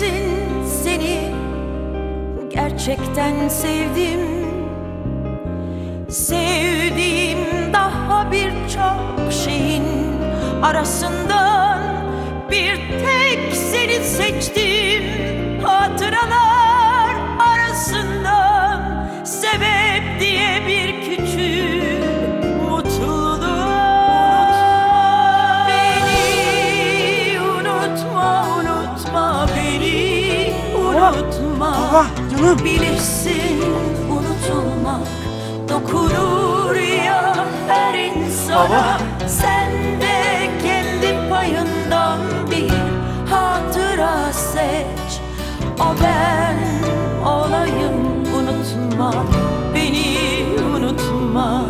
misin seni. Gerçekten sevdim. Sevdiğim daha birçok şeyin arasından bir tek seni seçtim. Hatıralar arasından sebep diye bir küçük unutma Baba canım. Bilirsin unutulmak dokunur ya her insana Baba. Sen de kendi payından bir hatıra seç O ben olayım unutma beni unutma